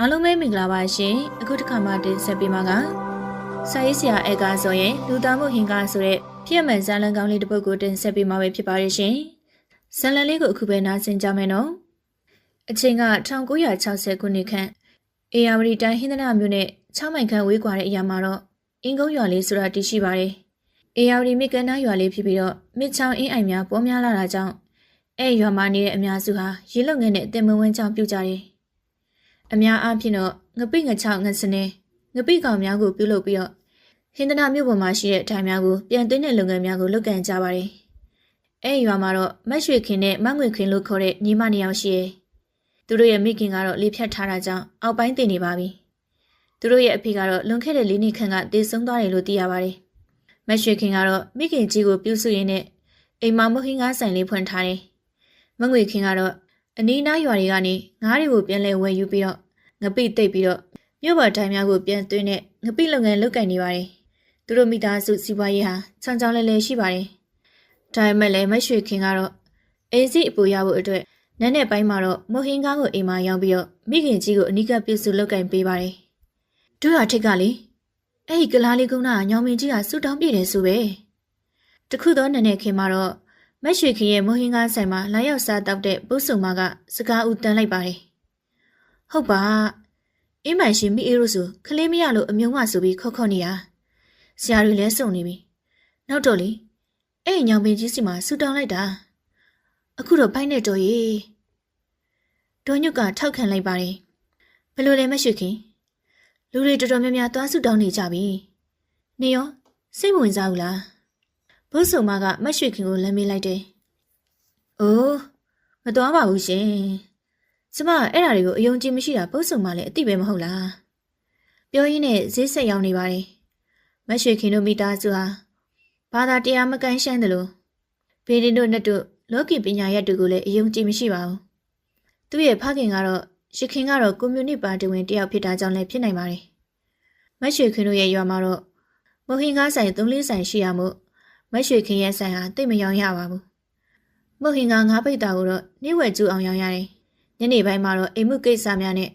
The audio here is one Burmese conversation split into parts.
အားလုံးပဲမင်္ဂလာပါရှင်အခုတစ်ခါမှတင်ဆက်ပေးမှာကစာရေးဆရာအဲကားဆိုရင်လူသားမှုဟင်ကားဆိုတဲ့ဖြစ်မှန်ဇာလန်ကောင်းလေးတစ်ပုဒ်ကိုတင်ဆက်ပေးမှာပဲဖြစ်ပါရဲ့ရှင်ဇာလန်လေးကိုအခုပဲနားဆင်ကြမယ်နော်အချိန်က1960ခုနှစ်ခန့်အေယာဝတီတိုင်းဟင်းသနာမြို့နဲ့6မိုင်ခန့်ဝေးကွာတဲ့အရာမှာတော့အင်းကုန်းရွာလေးဆိုတာတည်ရှိပါတယ်အေယာဝတီမြစ်ကမ်းနားရွာလေးဖြစ်ပြီးတော့မြစ်ချောင်းအင်းအိုင်များပေါ်များလာတာကြောင့်အဲရွာမှာနေတဲ့အများစုဟာရေလုံငယ်နဲ့အတင်မဝန်းကြောင်ပြုတ်ကြတယ် အများအားဖြင့်တော့ငပိငချောင်းငစနေငပိကောင်များကိုပြုလုပ်ပြီးတော့ဟင်္ဒနာမြို့ပေါ်မှာရှိတဲ့အထိုင်များကိုပြန်သွင်းတဲ့လုပ်ငန်းများကိုလုပ်ကင်ကြပါတယ်အဲရွာမှာတော့မတ်ရွှေခင်နဲ့မငွေခင်လို့ခေါ်တဲ့ညီမနှစ်ယောက်ရှိရဲ့သူတို့ရဲ့မိခင်ကတော့လေဖြတ်ထားတာကြောင့်အောက်ပိုင်းတင်နေပါပြီသူတို့ရဲ့အဖေကတော့လွန်ခဲ့တဲ့၄နှစ်ခန့်ကတည်ဆုံသွားတယ်လို့သိရပါတယ်မတ်ရွှေခင်ကတော့မိခင်ကြီးကိုပြုစုရင်းနဲ့အိမ်မှာမဟင်းကားဆိုင်လေးဖွင့်ထားတယ်မငွေခင်ကတော့အနီးနားရွာတွေကနေငားတွေကိုပြန်လဲဝယ်ယူပြီးတော့ ငပိတိတ်ပြီးတော့မြို့ပေါ်တိုင်းများကိုပြန်သွင်းတဲ့ငပိလုပ်ငန်းလုပ်ကင်နေပါတယ်သူတို့မိသားစုစီးပွားရေးဟာချောင်းချောင်းလဲလဲရှိပါတယ်ဒါပေမဲ့လည်းမတ်ရွှေခင်ကတော့အေးစီအပူရဖို့အတွက်နန်းနဲ့ပိုင်းမှာတော့မဟင်းကားကိုအိမ်မှာရောက်ပြီးတော့မိခင်ကြီးကိုအနိကပြုစုလုပ်ကင်ပေးပါတယ်တို့ရထိတ်ကလေအဲ့ဒီကလားလေးကုန်းကညောင်မင်းကြီးကဆူတောင်းပြည့်တယ်ဆိုပဲတခုသောနန်းနဲ့ခင်မှာတော့မက်ရွှေခင်ရဲ့မဟင်းကားဆိုင်မှာလာရောက်စားတောက်တဲ့ပုစုံမကစကားဦးတန်းလိုက်ပါတယ်။ ဟုတ်ပါအင်းမိုင်ရှင်မိအေးလို့ဆိုခလေးမရလို့အမြုံမဆိုပြီးခေါက်ခေါက်နေရဆရာတွေလည်းစုံနေပြီ။နောက်တော့လေအဲ့ညောင်ပင်ကြီးစီမှာဆူတောင်းလိုက်တာအခုတော့ဖိုက်နေတော့ရေဒေါ်ညုတ်ကထောက်ခံလိုက်ပါတယ်။ဘယ်လိုလဲမက်ရွှေခင်လူတွေတော်တော်များများသွားဆူတောင်းနေကြပြီ။နေရောစိတ်ဝင်စားဘူးလား။ဘုဆုံမကမတ်ရွှေခင်ကိုလမ်းမေးလိုက်တယ်။အိုးမတော်ပါဘူးရှင်။ ကျမအဲ့ဓာတွေကိုအယုံကြည်မရှိတာဘုဆုံမလည်းအတိပဲမဟုတ်လား။ပြောရင်းနဲ့ဈေးဆက်ရောက်နေပါတယ်။မတ်ရွှေခင်တို့မိသားစုဟာဘာသာတရားမကန်ရှမ်းတယ်လို့ဘေးရင်တို့နဲ့တို့လောကီပညာရပ်တွေကိုလည်းအယုံကြည်မရှိပါဘူး။သူ့ရဲ့ဖခင်ကတော့ရခင်ကတော့ကွန်မြူနစ်ပါတီဝင်တယောက်ဖြစ်တာကြောင့်လည်းဖြစ်နိုင်ပါတယ်။မတ်ရွှေခင်တို့ရဲ့ရွာမှာတော့မဟင်ကားဆိုင်သုံးလေးဆိုင်ရှိရမို့မရွှေခင်ရဲ့ဆိုင်ဟာတိတ်မရောင်ရပါဘူး။မုတ်ဟင်ကငါးပိတ်တာကိုတော့နှိဝဲကျူအောင်ရောင်ရတယ်။ ညနေပိုင်းမှာတော့အိမ်မှုကိစ္စများနဲ့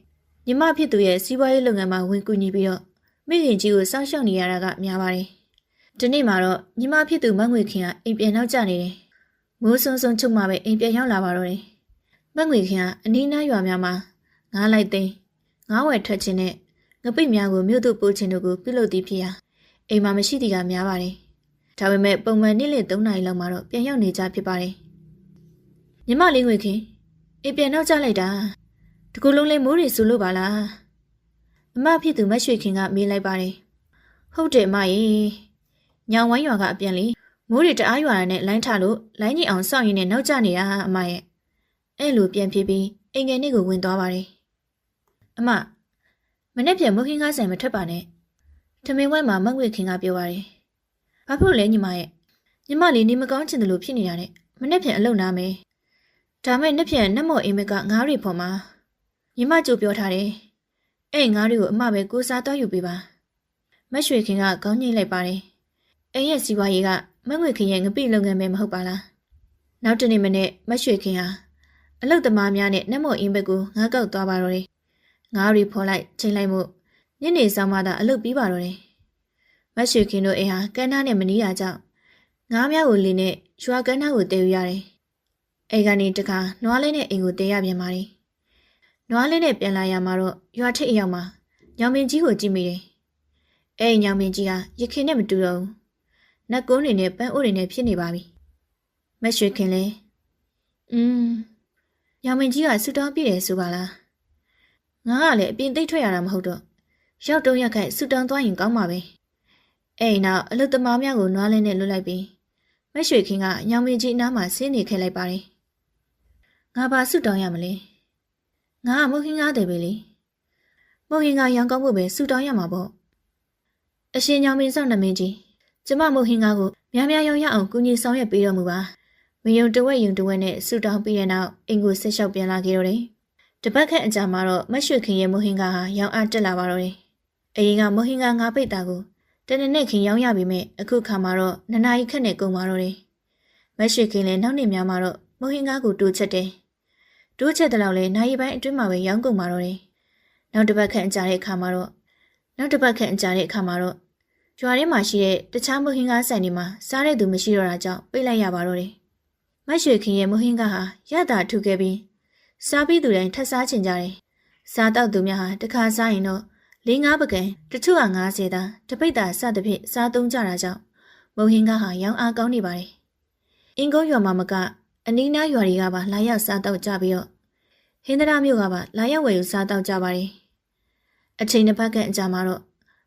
ညီမဖြစ်သူရဲ့စီးပွားရေးလုပ်ငန်းမှာဝင်ကူညီပြီးတော့မိခင်ကြီးကိုစောင့်ရှောက်နေရတာကများပါတယ်။ဒီနေ့မှာတော့ညီမဖြစ်သူမငွေခင်ကအိမ်ပြန်နောက်ကျနေတယ်။မိုးဆုံဆုံချုပ်မှပဲအိမ်ပြန်ရောက်လာပါတော့တယ်။မငွေခင်ကအနီးနားရွာများမှာငားလိုက်သိမ်းငားဝယ်ထွက်ခြင်းနဲ့ငပိတ်များကိုမြို့သို့ပို့ခြင်းတို့ကိုပြုလုပ်သည်ဖြစ်ရာအိမ်မှာမရှိသည်ကများပါတယ်။ဒါပေမဲ့ပုံမှန်နေ့လည်3နာရီလောက်မှာတော့ပြန်ရောက်နေကြဖြစ်ပါတယ်။ညီမလေးငွေခင် အေးပြန်နောက်ကျလိုက်တာ။တကူလုံးလေးမိုးတွေဆူလို့ပါလား။အမဖြစ်သူမတ်ရွှေခင်ကမေးလိုက်ပါတယ်။ဟုတ်တယ်အမရေ။ညောင်ဝိုင်းရွာကအပြန်လေမိုးတွေတအားရွာရတဲ့လိုင်းထလို့လိုင်းကြီးအောင်စောင့်ရင်းနဲ့နောက်ကျနေတာအမရဲ့။အဲ့လိုပြန်ဖြစ်ပြီးအိမ်ငယ်နေ့ကိုဝင်သွားပါတယ်။အမမနေ့ပြန်မုတ်ခင်းကားဆိုင်မထွက်ပါနဲ့။ထမင်းဝိုင်းမှာမတ်ငွေခင်ကပြောပါတယ်။ဘာဖြစ်လို့လဲညီမရဲ့ညီမလေးနေမကောင်းချင်တယ်လို့ဖြစ်နေတာနဲ့မနေ့ပြန်အလုပ်နာမယ် ဒါမဲ့နေ့ပြန်နတ်မော်အိမ်မက်ကငားရီဖော်မှာညီမကြိုပြောထားတယ်အဲ့ငားရီကိုအမပဲကိုစားတော့ယူပေးပါမက်ရွှေခင်ကခေါင်းညိတ်လိုက်ပါတယ်အဲ့ရဲ့စီးပွားရေးကမငွေခင်ရဲ့ငပိလုပ်ငန်းပဲမဟုတ်ပါလားနောက်တနေ့မနေ့မက်ရွှေခင်ဟာအလုပ်သမားများနဲ့နတ်မော်အိမ်ဘက်ကိုငားကောက်သွားပါတော့တယ်ငားရီဖော်လိုက်ချိန်လိုက်မှုညနေဆောင်မှသာအလုပ်ပြီးပါတော့တယ်မတ်ရွှေခင်တို့အိမ်ဟာကန်းသားနဲ့မနီးတာကြောင့်ငားများကိုလင်းနဲ့ရွာကန်းသားကိုတည်ယူရတယ်။ အိမ်ကနေတခါနွားလေးနဲ့အိမ်ကိုတည်ရပြန်ပါတယ်။နွားလေးနဲ့ပြန်လာရမှာတော့ရွာထိပ်အရောက်မှာညောင်မင်းကြီးကိုကြည့်မိတယ်။အဲ့ဒီညောင်မင်းကြီးဟာရခင်နဲ့မတူတော့ဘူး။နတ်ကုန်းတွေနဲ့ပန်းအိုးတွေနဲ့ဖြစ်နေပါပြီ။မတ်ရွှေခင်လည်းอืมညောင်မင်းကြီးကဆူတောင်းပြည့်တယ်ဆိုပါလား။ငါကလည်းအပြင်သိပ်ထွက်ရတာမဟုတ်တော့ရောက်တုံးရက်ခိုက်ဆူတောင်းသွားရင်ကောင်းပါပဲ။အဲ့ဒီနောက်အလုသမားများကိုနွားလင်းနဲ့လွတ်လိုက်ပြီးမက်ရွှေခင်ကညောင်မင်းကြီးအနားမှာဆင်းနေခဲ့လိုက်ပါတယ်။ ငါပါဆွတောင်းရမလဲ။ငါကမုတ်ဟင်းကားတယ်ပဲလေ။မုတ်ဟင်းကားရောင်ကောင်းဖို့ပဲဆွတောင်းရမှာပေါ့။အရှင်ညောင်မင်းစောင့်နှမင်းကြီးကျမမုတ်ဟင်းကားကိုများများရောင်ရအောင်ကူညီဆောင်ရွက်ပေးတော်မူပါ။မယုံတဝက်ယုံတဝက်နဲ့ဆွတောင်းပြီးတဲ့နောက်အင်ကိုဆက်လျှောက်ပြန်လာခဲ့တော့တယ်။တပတ်ခန့်အကြာမှာတော့မက်ရွှေခင်ရဲ့မုတ်ဟင်းကားဟာရောင်အားတက်လာပါတော့တယ်။အရင်ကမုတ်ဟင်းကားငါးပိတ်တာကိုတနေ့နဲ့ခင်ရောင်းရပြီမဲ့အခုခါမှာတော့နှစ်နာရီခန့်နဲ့ကုန်ပါတော့တယ်။မက်ရွှေခင်လည်းနောက်နေ့များမှာတော့မုဟင်ကားကိုတိုးချက်တယ်။ တိုးချက်တဲ့လောက်လဲနိုင်ရီပိုင်းအတွင်းမှာပဲရောင်းကုန်ပါတော့တယ်။နောက်တစ်ပတ်ခန့်ကြာတဲ့အခါမှာတော့နောက်တစ်ပတ်ခန့်ကြာတဲ့အခါမှာတော့ကျွာထဲမှာရှိတဲ့တခြားမဟင်းကားဆိုင်တွေမှာစားတဲ့သူမရှိတော့တာကြောင့်ပိတ်လိုက်ရပါတော့တယ်။မရွှေခင်ရဲ့မဟင်းကားဟာရတာထုခဲ့ပြီးစားပြီးသူတိုင်းထပ်စားချင်ကြတယ်။စားတော့သူများဟာတစ်ခါစားရင်တော့၄၅ပကံတချို့က90သားတပိတ်တာစသဖြင့်စားသုံးကြတာကြောင့်မုံဟင်းကားဟာရောင်းအားကောင်းနေပါတယ်။အင်းကုန်းရွာမှာမကအနီးနားရွာတွေကပါလာရောက်စားတော့ကြပြီးတော့ ဟင်္ဒရာမြို့ကပါလာရောက်ဝယ်ယူစားတောက်ကြပါတယ်။အချိန်တစ်ပတ်ခန့်အကြာမှာတော့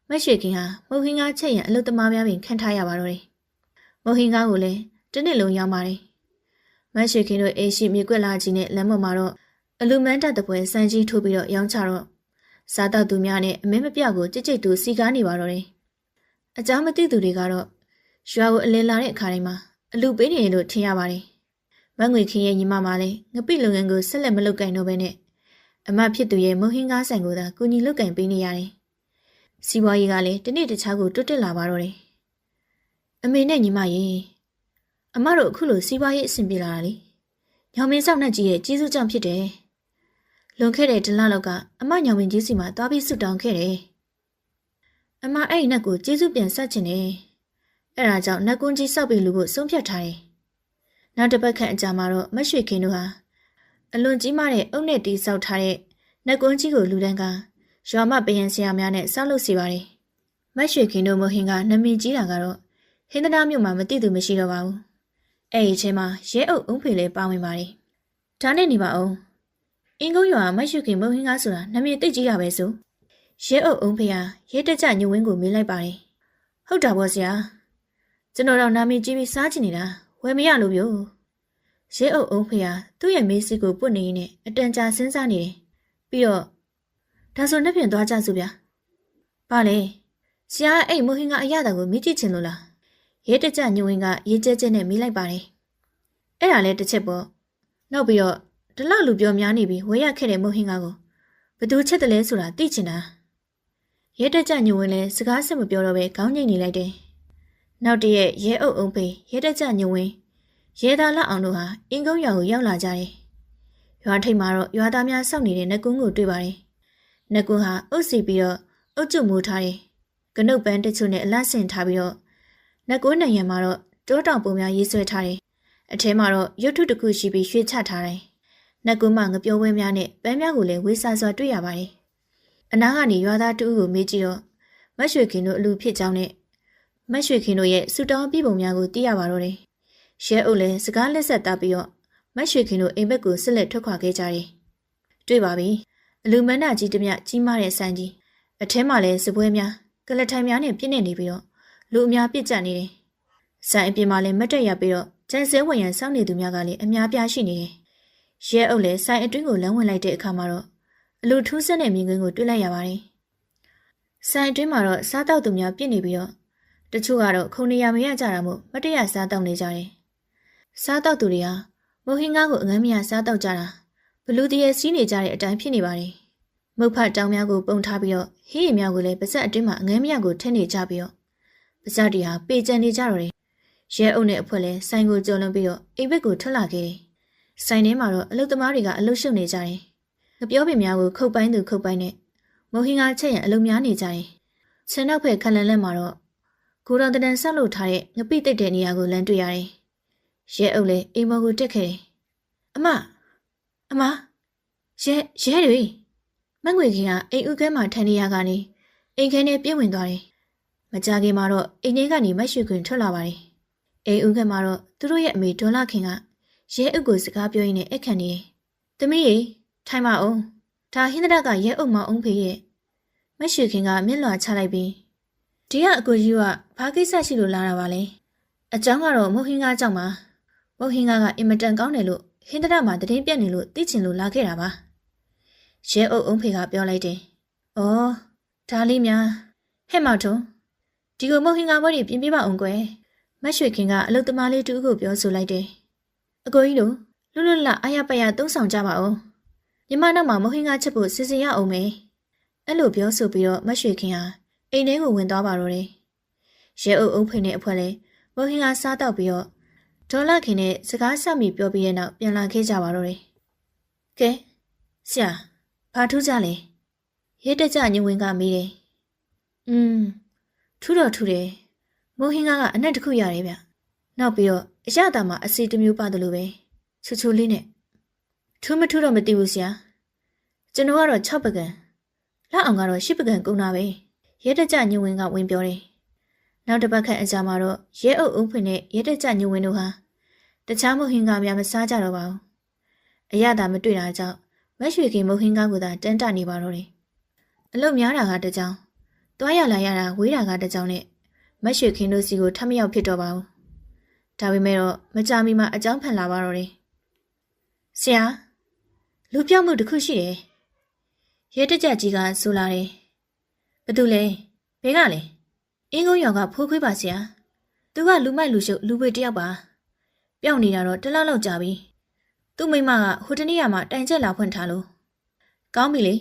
မက်ရွှေခင်ဟာမုတ်ဟင်းကားချက်ရံအလုတ္တမများပင်ခံထားရပါတော့တယ်။မုတ်ဟင်းကားကိုလည်းတနစ်လုံးရောက်ပါတယ်။မက်ရွှေခင်တို့အိမ်ရှိမြေကွက်လာကြီးနဲ့လမ်းပေါ်မှာတော့အလူမန်းတက်တပွဲစံကြီးထိုးပြီးတော့ရောင်းချတော့စားတောက်သူများနဲ့အမဲမပြကိုကြိတ်ကြိတ်တူစီကားနေပါတော့တယ်။အကြောင်းမသိသူတွေကတော့ရွာကိုအလင်းလာတဲ့အခါတိုင်းမှာအလူပေးနေတယ်လို့ထင်ရပါတယ်။ မငွေခင်ရဲ့ညီမမလည်းငပိလုပ်ငန်းကိုဆက်လက်မလုပ်ကင်တော့ဘဲနဲ့အမဖြစ်သူရဲ့မုံဟင်းကားဆိုင်ကိုသာကူညီလုပ်ကင်ပေးနေရတယ်။စီးပွားရေးကလည်းတစ်နေ့တစ်ခြားကိုတွတ်တက်လာပါတော့တယ်။အမေနဲ့ညီမရေအမတို့အခုလိုစီးပွားရေးအဆင်ပြေလာတာလေ။ညောင်မင်းစောင့်နှက်ကြီးရဲ့ကျေးဇူးကြောင့်ဖြစ်တယ်။လွန်ခဲ့တဲ့တလလောက်ကအမညောင်မင်းကြီးစီမှာသွားပြီးဆုတောင်းခဲ့တယ်။အမအဲ့ဒီနက်ကိုကျေးဇူးပြန်ဆက်ချင်တယ်။အဲ့ဒါကြောင့်နတ်ကွန်းကြီးစောက်ပြီးလူဖို့ဆုံးဖြတ်ထားတယ်။ နောက်တစ်ပတ်ခန့်အကြာမှာတော့မရွှေခင်တို့ဟာအလွန်ကြီးမားတဲ့အုတ်နဲ့တီးဆောက်ထားတဲ့နတ်ကွန်းကြီးကိုလူတန်းကရွာမပယံဆရာများနဲ့ဆောက်လုပ်စီပါတယ်။မရွှေခင်တို့မဟင်ကနမင်ကြီးတာကတော့ဟင်းသနာမြို့မှာမသိသူမရှိတော့ပါဘူး။အဲ့ဒီအချိန်မှာရဲအုပ်အုံဖေလည်းပါဝင်ပါတယ်။ဒါနဲ့နေပါအောင်။အင်းကုန်းရွာမရွှေခင်မဟင်ကဆိုတာနမင်တိတ်ကြီးရပဲဆို။ရဲအုပ်အုံဖေဟာရဲတက်ကြညဝင်းကိုမေးလိုက်ပါတယ်။ဟုတ်တာပေါ့ဆရာ။ကျွန်တော်တော့နာမည်ကြီးပြီးစားချင်နေတာ ဝယ်မရလို့ပြို့ရဲအုပ်အုံဖေဟာသူ့ရဲ့မေးစီကိုပွတ်နေရင်းနဲ့အတန်ကြာစဉ်းစားနေတယ်ပြီးတော့ဒါဆိုနှစ်ပြန်သွားကြစို့ဗျာဘာလဲဆရာအဲ့မိုဟင်ကအရသာကိုမြည်ကြည့်ချင်လို့လားရဲတကြညဝင်ကရေးကျဲကျဲနဲ့မိလိုက်ပါတယ်အဲ့ဒါလဲတစ်ချက်ပေါ့နောက်ပြီးတော့ဒီလောက်လူပြောများနေပြီးဝဲရခဲ့တဲ့မိုဟင်ကကိုဘသူချက်တယ်လဲဆိုတာသိချင်တာရဲတကြညဝင်လဲစကားဆက်မပြောတော့ပဲခေါင်းငိတ်နေလိုက်တယ် နောက်တည့်ရဲအုပ်အုံဖေးရဲတကြညဝင်ရဲသားလက်အောင်တို့ဟာအင်းကုန်းရွာကိုရောက်လာကြတယ်ရွာထိပ်မှာတော့ရွာသားများစောင့်နေတဲ့နတ်ကွန်းကိုတွေ့ပါတယ်နတ်ကွန်းဟာအုပ်စီပြီးတော့အုပ်ကျမိုးထားတယ်ကနုတ်ပန်းတချို့နဲ့အလတ်ဆင်ထားပြီးတော့နတ်ကွန်းနိုင်ငံမှာတော့တောတောင်ပုံများရေးဆွဲထားတယ်အထဲမှာတော့ရုပ်ထုတစ်ခုရှိပြီးရွှေချထားတယ်နတ်ကွန်းမှာငပြောဝဲများနဲ့ပန်းများကိုလည်းဝေးစားစွာတွေ့ရပါတယ်အနားကနေရွာသားတူကိုမေးကြည့်တော့မတ်ရွှေခင်တို့အလူဖြစ်ကြောင်းနဲ့ မတ်ရွှေခင်တို့ရဲ့စူတောင်းပြည်ပုံများကိုသိရပါတော့တယ်ရဲအုပ်လည်းစကားလက်ဆက်သားပြီးတော့မတ်ရွှေခင်တို့အိမ်ဘက်ကိုဆက်လက်ထွက်ခွာခဲ့ကြတယ်။တွေ့ပါပြီ။အလူမန္တကြီးတမျှကြီးမားတဲ့ဆန်းကြီးအထဲမှာလည်းစပွဲများကလထိုင်များနဲ့ပြည့်နေနေပြီးတော့လူအများပြစ်ကျနေတယ်။ဆိုင်အပြင်မှာလည်းမတ်တက်ရပြီးတော့ကျန်စဲဝင်ရန်စောင့်နေသူများကလည်းအများပြားရှိနေတယ်။ရဲအုပ်လည်းဆိုင်အတွင်းကိုလမ်းဝင်လိုက်တဲ့အခါမှာတော့အလူထူးဆန်းတဲ့မြင်ကွင်းကိုတွေ့လိုက်ရပါတယ်။ဆိုင်အတွင်းမှာတော့စားတောက်သူများပြစ်နေပြီးတော့ တချို့ကတော့ခုံနေရမရကြတာမို့မတရစားတောက်နေကြတယ်။စားတောက်သူတွေဟာမုတ်ဟင်းကားကိုအငမ်းမရစားတောက်ကြတာဘလူတရဲ့စီးနေကြတဲ့အတိုင်းဖြစ်နေပါတယ်။မုတ်ဖတ်တောင်များကိုပုံထားပြီးတော့ဟင်းရည်များကိုလည်းပါဇက်အတွင်းမှာအငမ်းမရကိုထည့်နေကြပြီးတော့ပါဇက်တွေဟာပေကျန်နေကြတော့တယ်။ရဲအုပ်နဲ့အဖွဲလည်းဆိုင်ကိုကြော်လွန်ပြီးတော့အိမ်ဘက်ကိုထွက်လာခဲ့တယ်။ဆိုင်ထဲမှာတော့အလုသမားတွေကအလုရှုပ်နေကြတယ်။ငပြောပင်များကိုခုတ်ပိုင်းသူခုတ်ပိုင်းနဲ့မုတ်ဟင်းကားချက်ရန်အလုများနေကြတယ်။ခြံနောက်ဖက်ခလန်လက်မှာတော့ ကိုတော်တန်ဆက်လုပ်ထားတဲ့ငပိတိတ်တဲ့နေရာကိုလမ်းတွေ့ရတယ်။ရဲအုပ်လည်းအိမ်မော်ကိုတက်ခဲ့တယ်။အမအမရဲရဲတွေမငွေခင်ကအိမ်ဥကဲမှာထိုင်နေရကနေအိမ်ခဲနဲ့ပြည့်ဝင်သွားတယ်။မကြခင်မှာတော့အိမ်ထဲကနေမတ်ရွှေခွင်ထွက်လာပါတယ်။အိမ်ဥကဲမှာတော့သူတို့ရဲ့အမေဒေါ်လာခင်ကရဲအုပ်ကိုစကားပြောရင်းနဲ့အခန့်နေတယ်။သမီးရေထိုင်ပါအောင်။ဒါဟင်းဒရကရဲအုပ်မအောင်ဖေရဲ့မတ်ရွှေခင်ကမျက်လွှာချလိုက်ပြီး ဒီကအကိုကြီးကဘာကိစ္စရှိလို့လာတာပါလဲအကြောင်းကတော့မုတ်ဟင်းကားကြောင့်ပါမုတ်ဟင်းကားကအင်မတန်ကောင်းတယ်လို့ဟင်းတရမှာတရင်ပြက်နေလို့သိချင်လို့လာခဲ့တာပါရဲအုပ်အုံးဖေကပြောလိုက်တယ်ဩဒါလေးများဟဲ့မောင်ထုံဒီကိုမုတ်ဟင်းကားဘွဲတွေပြင်ပြပါအောင်ကွယ်မတ်ရွှေခင်ကအလုတ်သမားလေးတူကိုပြောဆိုလိုက်တယ်အကိုကြီးတို့လွတ်လွတ်လပ်အယပယသုံးဆောင်ကြပါဦးမြမနောက်မှာမဟင်းကားချက်ဖို့စီစဉ်ရအောင်မယ်အဲ့လိုပြောဆိုပြီးတော့မတ်ရွှေခင်ဟာ အိမ်ထဲကိုဝင်သွားပါတော့တယ်။ရဲအုပ်အုံးဖေနဲ့အဖွဲလဲမုတ်ဟင်္ကာစားတော့ပြီးတော့ဒေါ်လာခင်နဲ့စကားဆက်မိပြောပြီးတဲ့နောက်ပြန်လာခဲ့ကြပါတော့တယ်။ကဲဆရာဘာထူးကြလဲရဲတက်ကြညဝင်ကမေးတယ်။อืมထူတော့ထူတယ်။မိုးဟင်းကားကအနက်တစ်ခုရတယ်ဗျ။နောက်ပြီးတော့အရသာမှာအစီတစ်မျိုးပါတယ်လို့ပဲချူချူလေးနဲ့ထူးမထူးတော့မသိဘူးဆရာ။ကျွန်တော်ကတော့6ပကံလက်အောင်ကတော့10ပကံကုန်တာပဲ။ ရဲတက်ကြညဝင်ကဝင်ပြောတယ်။နောက်တစ်ပတ်ခန့်အကြာမှာတော့ရဲအုပ်အုံဖွင့်နဲ့ရဲတက်ကြညဝင်တို့ဟာတခြားမိုးဟင်းကားများမစားကြတော့ပါဘူး။အရသာမတွေ့တာကြောင့်မက်ရွှေခင်မိုးဟင်းကားကသာတန်းတနေပါတော့တယ်။အလုတ်များတာကတကြောင်တွားရလာရတာဝေးတာကတကြောင်နဲ့မက်ရွှေခင်တို့စီကိုထပ်မရောက်ဖြစ်တော့ပါဘူး။ဒါပေမဲ့တော့မကြမီမှာအကြောင်းဖန်လာပါတော့တယ်။ဆရာလူပြောက်မှုတစ်ခုရှိတယ်။ရဲတက်ကြကြီးကဆိုလာတယ်။ ဘာတူလဲ။ဘဲကလဲ။အင်းကုန်းရောင်ကဖိုးခွေးပါဆရာ။သူကလူမိုက်လူရှုပ်လူပွေတယောက်ပါ။ပြောင်းနေတာတော့တစ်လောက်လောက်ကြာပြီ။သူ့မိမကဟိုတနေ့ကမှတိုင်ချက်လာဖွင့်ထားလို့။ကောင်းပြီလေ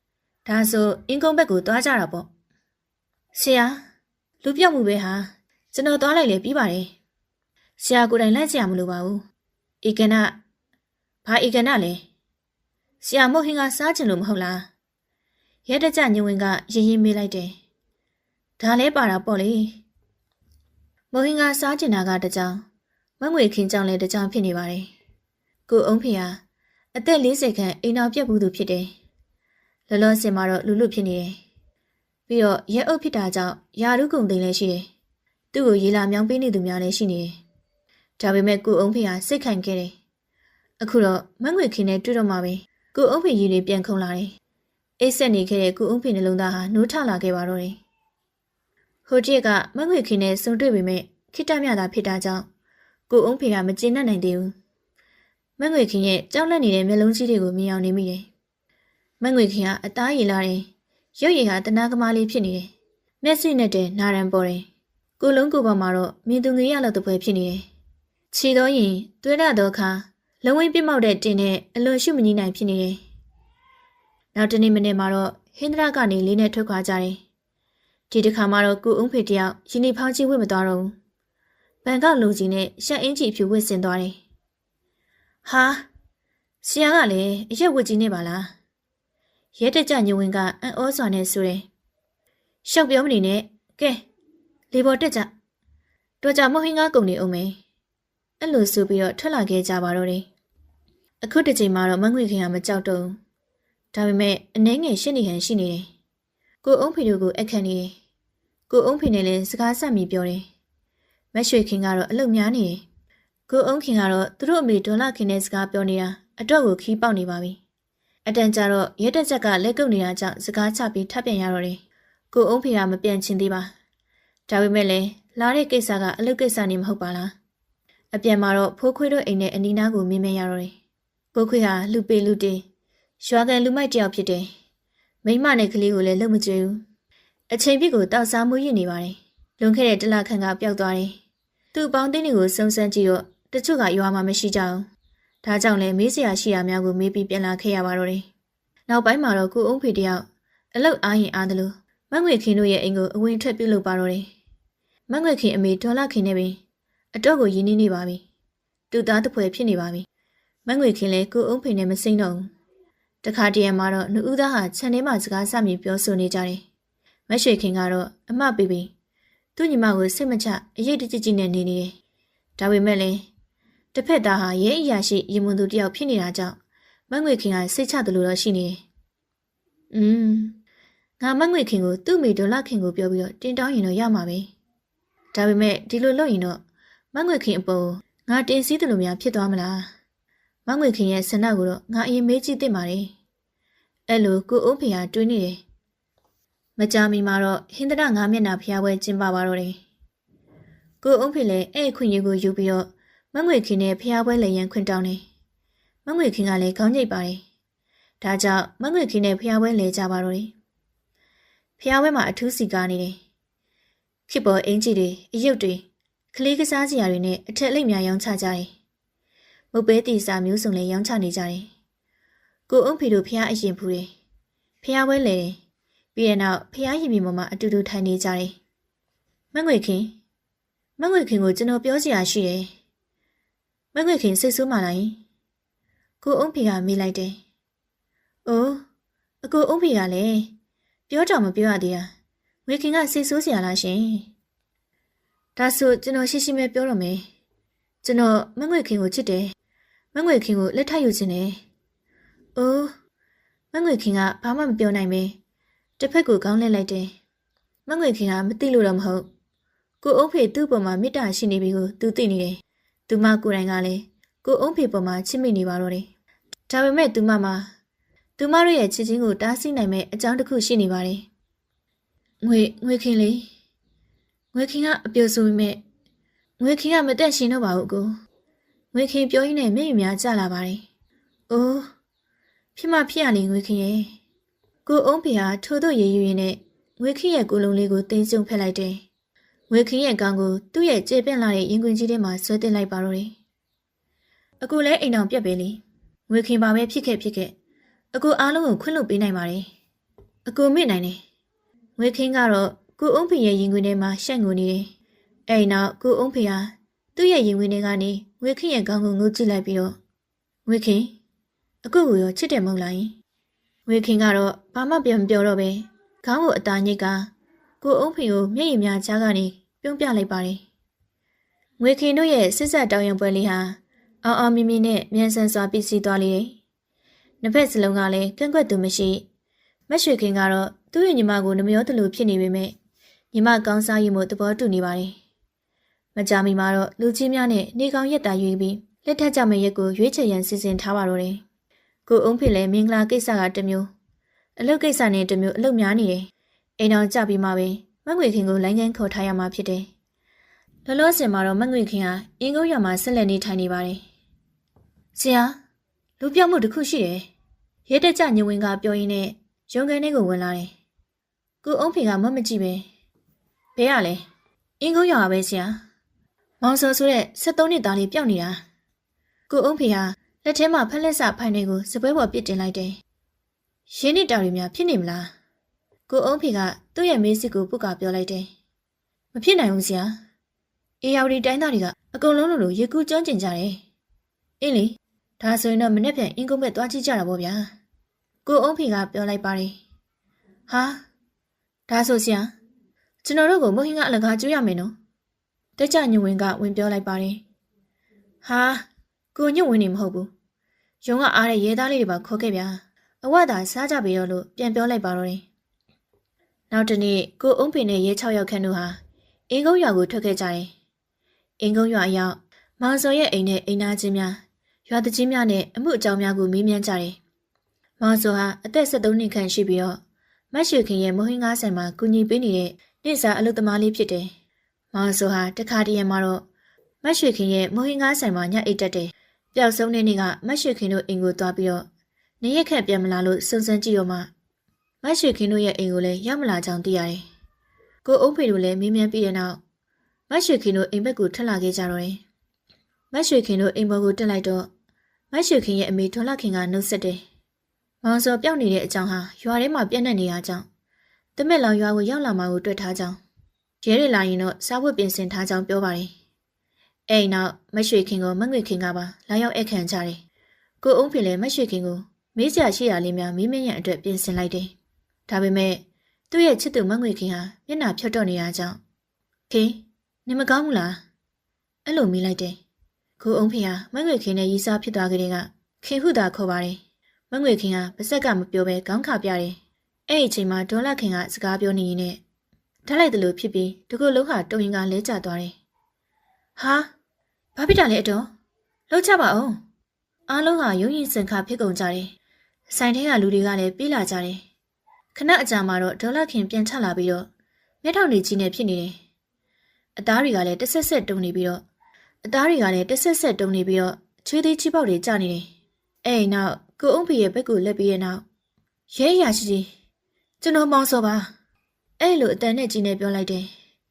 ။ဒါဆိုအင်းကုန်းဘက်ကိုသွားကြတာပေါ့။ဆရာလူပြောက်မှုပဲဟာကျွန်တော်သွားလိုက်လေပြီးပါတယ်။ဆရာကိုယ်တိုင်လိုက်ကြရမလို့ပါဘူး။ဧကနာဘာဧကနာလဲ။ဆရာမဟုတ်ဟင်ကစားချင်လို့မဟုတ်လား။ ရဲတကြညဝင်ကရင်ရင်မေးလိုက်တယ်။ဒါလဲပါတာပေါ့လေ။မဟင်ကစားချင်တာကတကြောင်မငွေခင်းကြောင်လည်းတကြောင်ဖြစ်နေပါတယ်။ကိုအုံးဖေဟာအသက်40ခန့်အိမ်တော်ပြက်ဘူးသူဖြစ်တယ်။လောလောဆယ်မှာတော့လူလူဖြစ်နေတယ်။ပြီးတော့ရဲအုပ်ဖြစ်တာကြောင့်ယာရုကုန်သိမ်းလည်းရှိတယ်။သူ့ကိုရေလာမြောင်းပေးနေသူများလည်းရှိနေတယ်။ဒါပေမဲ့ကိုအုံးဖေဟာစိတ်ခံခဲ့တယ်။အခုတော့မငွေခင်းနဲ့တွေ့တော့မှပဲကိုအုံးဖေကြီးတွေပြန်ခုန်လာတယ်။ အိတ်ဆက်နေခဲ့တဲ့ကိုအုံးဖေနှလုံးသားဟာနိုးထလာခဲ့ပါတော့တယ်။ဟိုတရက်ကမငွေခင်းနဲ့ဆုံတွေ့ပေမဲ့ခိတ္တမြတာဖြစ်တာကြောင့်ကိုအုံးဖေကမကျေနပ်နိုင်သေးဘူး။မငွေခင်ရဲ့ကြောက်လန့်နေတဲ့မျက်လုံးကြီးတွေကိုမြင်အောင်နေမိတယ်။မငွေခင်ကအသားရည်လာတယ်။ရုပ်ရည်ကတနာကမားလေးဖြစ်နေတယ်။မျက်စိနဲ့တည်းနာရန်ပေါ်တယ်။ကိုလုံးကိုပေါ်မှာတော့မြင်သူငယ်ရလောက်တပွဲဖြစ်နေတယ်။ခြေတော်ရင်သွေးရတော့ခါလုံးဝင်းပြမောက်တဲ့တင်နဲ့အလွန်ရှုမငိနိုင်ဖြစ်နေတယ်။ နောက်တနေ့မနေ့မှာတော့ဟင်္ဒရာကနေလေးနဲ့ထွက်ခွာကြတယ်။ဒီတစ်ခါမှတော့ကိုအုံးဖေတယောက်ရင်နေဖောင်းကြီးဝတ်မသွားတော့ဘူး။ဘန်ကောက်လူကြီးနဲ့ရှက်အင်းကြီးဖြူဝတ်ဆင်သွားတယ်။ဟာဆရာကလည်းအရက်ဝတ်ကြီးနေပါလား။ရဲတက်ကြညဝင်ကအံ့ဩစွာနဲ့ဆိုတယ်။ရှောက်ပြောမနေနဲ့ကဲလေပေါ်တက်ကြ။တော်ကြမဟင်းကားကုန်နေအောင်မယ်။အဲ့လိုဆိုပြီးတော့ထွက်လာခဲ့ကြပါတော့တယ်။အခုတစ်ချိန်မှာတော့မငွေခင်ကမကြောက်တော့ဘူး။ ဒါပေမဲ့အနှဲငယ်ရှင်းနေဟန်ရှိနေတယ်။ကိုအုံးဖေတို့ကိုအခက်နေတယ်။ကိုအုံးဖေနဲ့လည်းစကားဆက်မိပြောတယ်။မက်ရွှေခင်ကတော့အလုပ်များနေတယ်။ကိုအုံးခင်ကတော့သူတို့အမေဒေါ်လာခင်နဲ့စကားပြောနေတာအတွက်ကိုခီးပေါက်နေပါပြီ။အတန်ကြာတော့ရဲတက်ချက်ကလက်ကုပ်နေတာကြောင့်စကားချပြီးထပ်ပြန်ရတော့တယ်။ကိုအုံးဖေကမပြန်ချင်သေးပါ။ဒါပေမဲ့လည်းလာတဲ့ကိစ္စကအလုပ်ကိစ္စနေမဟုတ်ပါလား။အပြန်မှာတော့ဖိုးခွေးတို့အိမ်နဲ့အနီးနားကိုမင်းမရတော့တယ်။ဖိုးခွေးဟာလူပေလူတင် ရွာကန်လူမိုက်တယောက်ဖြစ်တယ်။မိမနဲ့ကလေးကိုလည်းလုံမကျွေးဘူး။အချိန်ပြည့်ကိုတောက်စားမှုရစ်နေပါတယ်။လွန်ခဲ့တဲ့တလခန့်ကပျောက်သွားတယ်။သူ့အပေါင်းအသင်းတွေကိုစုံစမ်းကြည့်တော့တချို့ကရွာမှာမရှိကြဘူး။ဒါကြောင့်လည်းမေးစရာရှိတာများကိုမေးပြီးပြန်လာခဲ့ရပါတော့တယ်။နောက်ပိုင်းမှာတော့ကိုအုံးဖေတယောက်အလုတ်အားရင်အားသလိုမငွေခင်တို့ရဲ့အိမ်ကိုအဝင်ထွက်ပြုတ်လုပ်ပါတော့တယ်။မငွေခင်အမေဒေါ်လာခင်နဲ့ပင်အတော့ကိုရင်းနှီးနေပါပြီ။သူ့သားတစ်ဖွဲဖြစ်နေပါပြီ။မငွေခင်လည်းကိုအုံးဖေနဲ့မစိမ့်တော့ဘူး။ တခါတရံမှာတော့နှူဦးသားဟာခြံထဲမှာစကားစမြည်ပြောဆိုနေကြတယ်။မရွှေခင်ကတော့အမပေးပြီးသူ့ညီမကိုစိတ်မချအရေးတကြီးကြီးနဲ့နေနေတယ်။ဒါပေမဲ့လည်းတစ်ဖက်သားဟာရဲအရာရှိရင်မွန်သူတယောက်ဖြစ်နေတာကြောင့်မငွေခင်ကစိတ်ချတယ်လို့တော့ရှိနေတယ်။อืมငါမငွေခင်ကိုသူ့မိဒေါ်လာခင်ကိုပြောပြီးတော့တင်တောင်းရင်တော့ရမှာပဲ။ဒါပေမဲ့ဒီလိုလုပ်ရင်တော့မငွေခင်အပေါ်ငါတင်စည်းတယ်လို့များဖြစ်သွားမလား။ မငွေခင်ရဲ့ဆန္ဒကိုတော့ငါအရင်မေးကြည့်သင့်ပါတယ်။အဲ့လိုကိုအုံးဖေဟာတွေးနေတယ်။မကြာမီမှာတော့ဟင်္ဒရငါးမျက်နှာဖျားပွဲကျင်းပပါတော့တယ်။ကိုအုံးဖေလည်းအဲ့အခွင့်အရေးကိုယူပြီးတော့မငွေခင်နဲ့ဖျားပွဲလည်းရန်ခွင့်တောင်းတယ်။မငွေခင်ကလည်းခေါင်းညိတ်ပါတယ်။ဒါကြောင့်မငွေခင်နဲ့ဖျားပွဲလဲကြပါတော့တယ်။ဖျားပွဲမှာအထူးစီကားနေတယ်။ခေပေါ်အင်ကြီးတွေအယုတ်တွေကလေးကစားစရာတွေနဲ့အထက်လိပ်များရောင်းချကြတယ်။ မုတ်ပဲတီစာမျိုးစုံလည်းရောင်းချနေကြတယ်။ကိုအုံဖီတို့ဖျားအရင်ဖူးတယ်။ဖျားပွဲလဲတယ်။ပြီးတဲ့နောက်ဖျားရင်မြေပေါ်မှာအတူတူထိုင်နေကြတယ်။မငွေခင်မငွေခင်ကိုကျွန်တော်ပြောစရာရှိတယ်။မငွေခင်စိတ်ဆိုးမှလား။ကိုအုံဖီကမေးလိုက်တယ်။အိုးအကိုအုံဖီကလည်းပြောတော့မပြောရသေးတာငွေခင်ကစိတ်ဆိုးစရာလားရှင်ဒါဆိုကျွန်တော်ရှင်းရှင်းပဲပြောတော့မယ်ကျွန်တော်မငွေခင်ကိုချစ်တယ် မငွေခင်ကိုလက်ထပ်ယူခြင်းတယ်အိုးမငွေခင်ကဘာမှမပြောနိုင်ပဲတစ်ဖက်ကိုကောင်းလဲလိုက်တယ်မငွေခင်ကမသိလို့တော့မဟုတ်ကိုအုံးဖေသူ့ပေါ်မှာမေတ္တာရှိနေပြီကိုသူသိနေတယ်သူမကိုယ်တိုင်ကလည်းကိုအုံးဖေပေါ်မှာချစ်မိနေပါတော့တယ်ဒါပေမဲ့သူမမှာသူမတို့ရဲ့ချစ်ချင်းကိုတားဆီးနိုင်မဲ့အကြောင်းတစ်ခုရှိနေပါတယ်။ငွေငွေခင်လေးငွေခင်ကအပြိုဆိုပေမဲ့ငွေခင်ကမတက်ရှင်တော့ပါဘူးကို။ ငွေခင်ပြောရင်းနဲ့မျက်ရည်များကျလာပါတယ်။အိုးဖြစ်မဖြစ်ရလေငွေခင်ရဲ့ကိုအုံးဖေဟာထိုးတော့ရည်ရွယ်နဲ့ငွေခင်ရဲ့ကိုယ်လုံးလေးကိုတင်းကျုံဖက်လိုက်တယ်။ငွေခင်ရဲ့ကောင်းကိုသူ့ရဲ့ကျေပြန့်လာတဲ့ရင်ခွင်ကြီးထဲမှာဆွဲတင်လိုက်ပါတော့တယ်။အခုလဲအိမ်အောင်ပြက်ပဲလေ။ငွေခင်ပါပဲဖြစ်ခဲ့ဖြစ်ခဲ့အကူအားလုံးကိုခွင့်လွှတ်ပေးနိုင်ပါတယ်။အကူမေ့နိုင်တယ်။ငွေခင်းကတော့ကိုအုံးဖေရဲ့ရင်ခွင်ထဲမှာရှက်ငိုနေတယ်။အဲဒီနောက်ကိုအုံးဖေဟာသူ့ရဲ့ရင်ခွင်ထဲကနေ ငွေခင်းရဲ့ခေါင်းကိုငုတ်ကြည့်လိုက်ပြီးတော့ငွေခင်းအကူကိုရောချစ်တယ်မဟုတ်လားယင်။ငွေခင်းကတော့ဘာမှပြန်မပြောတော့ပဲခေါင်းကိုအသားညစ်ကကိုအုံးဖေကိုမျက်ရည်များချားကနေပြုံးပြလိုက်ပါတယ်။ငွေခင်းတို့ရဲ့စစ်ဆက်တောင်းရံပွဲလေးဟာအောင်အောင်မြင်မြင်နဲ့မြန်ဆန်စွာပြည့်စည်သွားလေတယ်။နှစ်ဖက်စလုံးကလည်းကန့်ကွက်သူမရှိမက်ရွှေခင်ကတော့သူ့ရဲ့ညီမကိုနှမရောတလူဖြစ်နေပေမဲ့ညီမကောင်းစားရည်မို့သဘောတူနေပါတယ်။ မကြမီမှာတော့လူကြီးများနဲ့နေကောင်းရက်တာရွေးပြီးလက်ထက်ကြမယ့်ရက်ကိုရွေးချယ်ရန်စီစဉ်ထားပါတော့တယ်။ကိုအုံးဖေလည်းမင်္ဂလာကိစ္စကတစ်မျိုးအလုပ်ကိစ္စနဲ့တစ်မျိုးအလုပ်များနေတယ်။အိမ်တော်ကြပြီးမှပဲမငွေခင်ကိုလိုင်းငန်းခေါ်ထားရမှာဖြစ်တယ်။လောလောဆယ်မှာတော့မငွေခင်ဟာအင်းကုန်းရွာမှာဆက်လက်နေထိုင်နေပါတယ်။ဆရာလူပြောက်မှုတစ်ခုရှိတယ်။ရဲတက်ကြညဝင်ကပြောရင်းနဲ့ရုံကန်ထဲကိုဝင်လာတယ်။ကိုအုံးဖေကမတ်မကြည့်ပဲ။ဘဲရလဲ။အင်းကုန်းရွာပဲဆရာ။ မောင်စောဆိုတဲ့73နှစ်သားလေးပျောက်နေတာ။ကိုအုံးဖေဟာလက်ထဲမှာဖက်လက်စဖိုင်တွေကိုစပွဲပေါ်ပစ်တင်လိုက်တယ်။ရင်းနှစ်တာတွေများဖြစ်နေမလား။ကိုအုံးဖေကသူ့ရဲ့မေးစစ်ကိုပုတ်ကပြောလိုက်တယ်။မဖြစ်နိုင်ဘူးဆရာ။အေယာဝတီတိုင်းသားတွေကအကုန်လုံးလိုလိုရေကူးကျွမ်းကျင်ကြတယ်။အင်းလေဒါဆိုရင်တော့မနေ့ပြန်အင်းကုန်းဘက်သွားကြည့်ကြတာပေါ့ဗျာ။ကိုအုံးဖေကပြောလိုက်ပါတယ်။ဟာဒါဆိုဆရာကျွန်တော်တို့ကိုမုတ်ဟင်းကအလကားကျွေးရမယ်နော်။ တက်ကြညဝင်ကဝင်ပြောလိုက်ပါတယ်။ဟာကိုညွန့်ဝင်နေမဟုတ်ဘူး။ရုံကအားတဲ့ရဲသားလေးတွေပါခေါ်ခဲ့ဗျာ။အဝတ်သာစားကြပြီတော့လို့ပြန်ပြောလိုက်ပါတော့တယ်။နောက်တနေ့ကိုအုံးဖေနဲ့ရဲ6ယောက်ခန့်တို့ဟာအင်းကုန်းရွာကိုထွက်ခဲ့ကြတယ်။အင်းကုန်းရွာအရောက်မောင်စောရဲ့အိမ်နဲ့အိမ်သားချင်းများရွာတကြီးများနဲ့အမှုအကြောင်းများကိုမေးမြန်းကြတယ်။မောင်စောဟာအသက်73နှစ်ခန့်ရှိပြီးတော့မတ်ရွှေခင်ရဲ့မုံဟင်းကားဆိုင်မှာကူညီပေးနေတဲ့နေ့စားအလုပ်သမားလေးဖြစ်တယ်။ မောင်စောဟာတခါတည်းမှာတော့မတ်ရွှေခင်ရဲ့မုံဟင်းကားဆိုင်မှာညအိတ်တက်တယ်။ပျောက်ဆုံးတဲ့နေ့ကမတ်ရွှေခင်တို့အိမ်ကိုသွားပြီးတော့နေရက်ခန့်ပြန်မလာလို့စုံစမ်းကြည့်တော့မှမတ်ရွှေခင်တို့ရဲ့အိမ်ကိုလည်းရောက်မလာကြောင်းသိရတယ်။ကိုအုံးဖေတို့လည်းမေးမြန်းပြီးတဲ့နောက်မတ်ရွှေခင်တို့အိမ်ဘက်ကိုထွက်လာခဲ့ကြတော့တယ်။မတ်ရွှေခင်တို့အိမ်ပေါ်ကိုတက်လိုက်တော့မတ်ရွှေခင်ရဲ့အမေထွန်လခင်ကနှုတ်ဆက်တယ်။မောင်စောပျောက်နေတဲ့အကြောင်းဟာရွာထဲမှာပြန့်နှံ့နေရကြောင်းတမက်လောင်ရွာကိုရောက်လာမှကိုတွေ့ထားကြောင်း ရဲတွေလာရင်တော့စားဝတ်ပြင်ဆင်ထားကြောင်းပြောပါတယ်။အဲ့နောက်မတ်ရွှေခင်ကမငွေခင်ကပါလာရောက်အခန့်ကြတယ်။ကိုအုံးဖေလည်းမတ်ရွှေခင်ကိုမေးစရာရှိရာလေးများမင်းမင်းရန်အတွက်ပြင်ဆင်လိုက်တယ်။ဒါပေမဲ့သူ့ရဲ့ချစ်သူမငွေခင်ဟာမျက်နှာဖြတ်တော့နေရကြောင်းခင်နေမကောင်းဘူးလားအဲ့လိုမေးလိုက်တယ်။ကိုအုံးဖေဟာမငွေခင်နဲ့ရီစားဖြစ်သွားကြတဲ့ကခင်ဟုသာခေါ်ပါတယ်။မငွေခင်ကပါဇက်ကမပြောဘဲခေါင်းခါပြတယ်။အဲ့ဒီအချိန်မှာဒေါ်လာခင်ကစကားပြောနေရင်း နဲ့ဓာတ်လိုက်တယ်လို့ဖြစ်ပြီးတကူလုံးဟာတုံရင်ကလဲကျသွားတယ်။ဟာဘာဖြစ်တာလဲအတော်လှုပ်ချပါအောင်။အားလုံးဟာရုံရင်စင်ခါဖြစ်ကုန်ကြတယ်။ဆိုင်ထဲကလူတွေကလည်းပြေးလာကြတယ်။ခဏအကြာမှာတော့ဒေါ်လာခင်ပြန်ချလာပြီးတော့မျက်ထောင်လေးကြီးနဲ့ဖြစ်နေတယ်။အသားတွေကလည်းတစ်ဆက်ဆက်တုံနေပြီးတော့အသားတွေကလည်းတစ်ဆက်ဆက်တုံနေပြီးတော့ချွေးသေးချိပေါက်တွေကျနေတယ်။အဲ့ဒီနောက်ကိုအုံးဖေရဲ့ဘက်ကိုလက်ပြီးရဲ့နောက်ရဲရရှိကြီးကျွန်တော်မောင်းစောပါ။ အဲ့လိုအတန်နဲ့ကြီးနေပြောလိုက်တယ်